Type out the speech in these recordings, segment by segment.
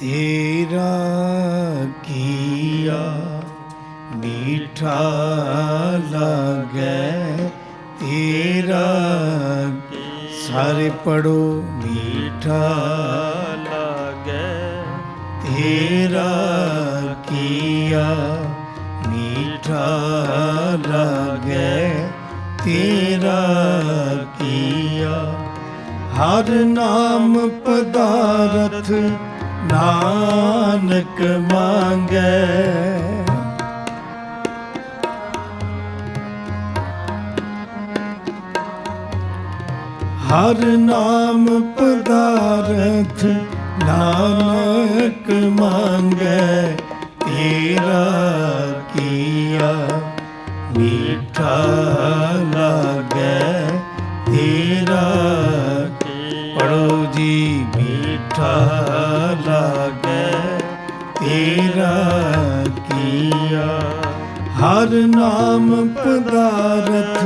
ਤੇਰਾ ਕੀਆ ਮੀਠਾ ਲਾਗੈ, ਤੇਰਾ ਸਾਰੇ ਪੜੋ ਮੀਠਾ ਲਾਗੈ, ਤੇਰਾ ਕੀਆ ਮੀਠਾ ਲਾਗੈ, ਤੇਰਾ ਕੀਆ। ਹਰ ਨਾਮ ਪਦਾਰਥ ਨਾਨਕ ਮੰਗੈ। ਹਰ ਨਾਮ ਪਦਾਰਥ ਨਾਨਕ ਮੰਗੈ। ਤੇਰਾ ਕੀਆ ਮੀਠਾ ਹਰ ਨਾਮ ਪਦਾਰਥ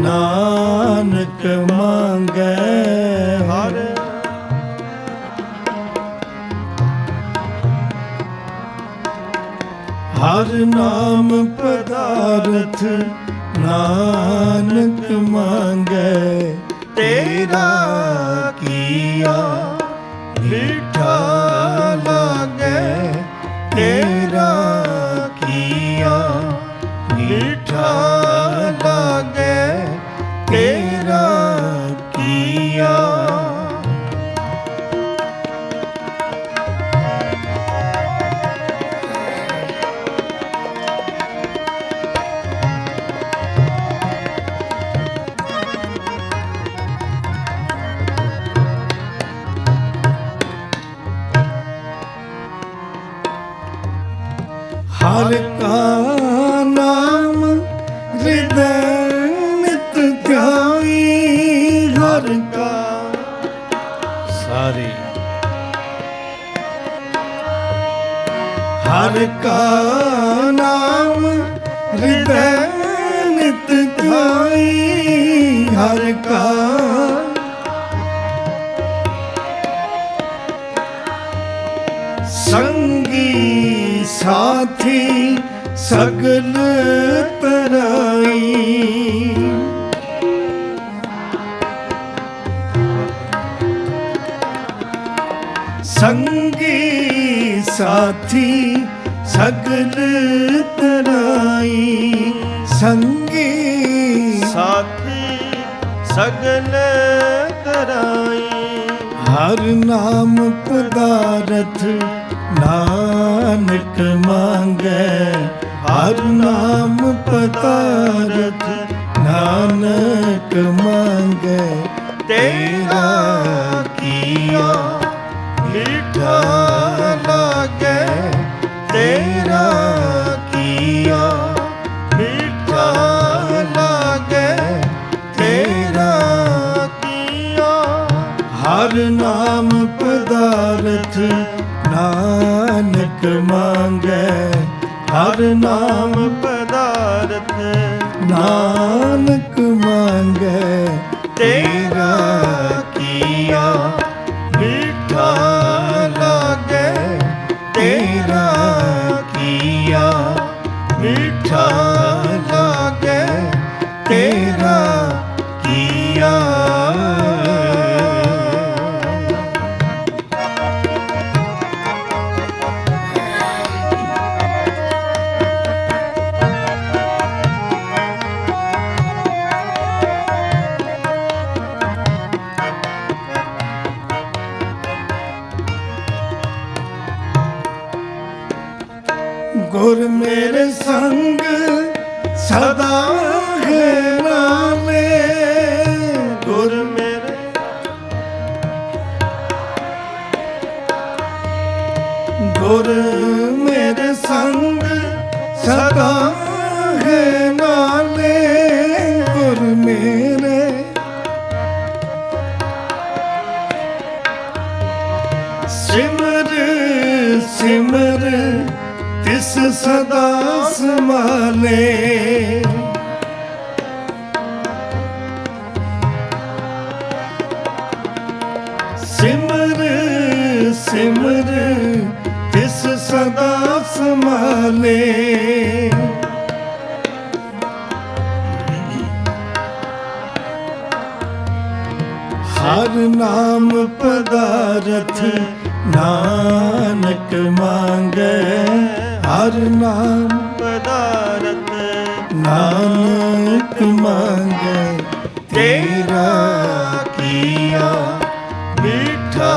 ਨਾਨਕ ਮੰਗੈ। ਹਰ ਹਰ ਨਾਮ ਪਦਾਰਥ ਨਾਨਕ ਮੰਗੈ। ਹਰ ਕਾ ਨਾਮ ਹਿਰਦੈ ਨਿਤ ਧਿਆਈ ਹਰ ਕਾ ਸਾਰੇ। ਹਰ ਕਾ ਨਾਮ ਹਿਰਦੈ ਨਿਤ ਧਿਆਈ ਹਰ ਕਾ। ਸੰਗੀ ਸਾਥੀ ਸਗਲ ਤਰਾਈ ਸੰਗੀ ਸਾਥੀ ਸਗਲ ਤਰਾਈ ਸੰਗੀ ਸਾਥੀ ਸਗਲ ਤਰਾਈ ਹਰ ਨਾਮ ਪਦਾਰਥ ਨਾਨਕ ਮੰਗੈ, ਹਰ ਨਾਮ ਪਦਾਰਥ ਨਾਨਕ ਮੰਗੈ, ਤੇਰਾ ਕੀਆ ਮਿੱਠਾ ਲਾਗੈ, ਤੇਰਾ ਕੀਆ ਮਿੱਠਾ ਲਾਗੈ, ਤੇਰਾ ਕੀਆ, ਹਰ ਨਾਮ ਨਾਨਕ ਮੰਗੈ, ਹਰ ਨਾਮ ਪਦਾਰਥ। ਨਾਨਕ ਮੰਗੈ, ਤੇਰਾ ਕੀਆ ਮਿੱਠਾ ਲਾਗੈ। ਤੇਰਾ ਕੀਆ ਮਿੱਠਾ ਲਾਗੈ, ਤੇਰਾ ਸਦਾ ਹੈ ਨਾਮੇ ਗੁਰ ਮੇਰੇ। ਗੁਰ ਮੇਰੇ ਸੰਗ ਸਦਾ ਸਦਾ ਸਮਾਲੇ ਸਿਮਰ ਸਿਮਰ ਤਿਸ ਸਦਾ ਸਮਾਲੇ ਹਰ ਨਾਮ ਪਦਾਰਥ ਨਾਨਕ ਮੰਗੈ ਹਰ ਨਾਮ ਪਦਾਰਥ। ਨਾਨਕ ਮੰਗੈ ਤੇਰਾ ਕੀਆ ਮਿੱਠਾ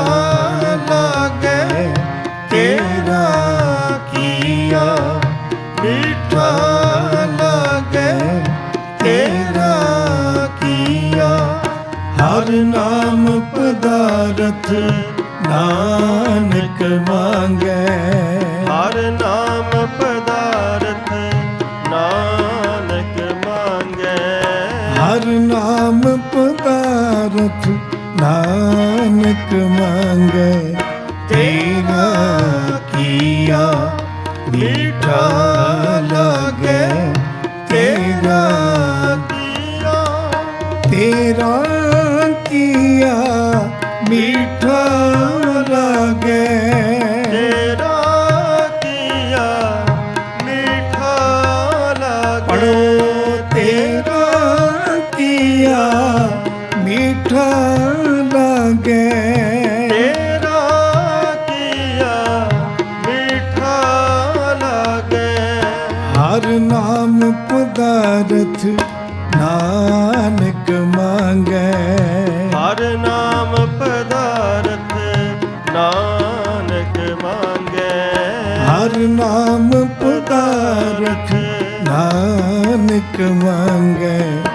ਲਾਗੇ। ਤੇਰਾ ਕੀਆ ਮਿੱਠਾ ਲਾਗੇ। ਤੇਰਾ ਕੀਆ ਹਰ ਨਾਮ ਪਦਾਰਥ ਨਾਨਕ ਮੰਗੈ। ਨਾਨਕ ਮੰਗੈ। ਤੇਰਾ ਕੀਆ ਮੀਠਾ ਲਾਗੇ। ਤੇਰਾ ਕੀਆ। ਤੇਰਾ ਕੀਆ ਮੀਠਾ ਲਾਗੇ। ਤੇਰਾ ਕੀਆ ਮਿੱਠਾ ਲਾਗੇ। ਪੜੋ ਤੇਰਾ ਕੀਆ ਮੀਠਾ ਲਾਗੇ ਤੇਰਾ ਕੀਆ ਮਿੱਠਾ ਲਾਗੇ। ਹਰ ਨਾਮ ਪਦਾਰਥ ਨਾਨਕ ਮੰਗੈ। ਹਰ ਨਾਮ ਪਦਾਰਥ ਨਾਨਕ ਮੰਗੈ। ਹਰ ਨਾਮ ਪਦਾਰਥ ਨਾਨਕ ਮੰਗੈ।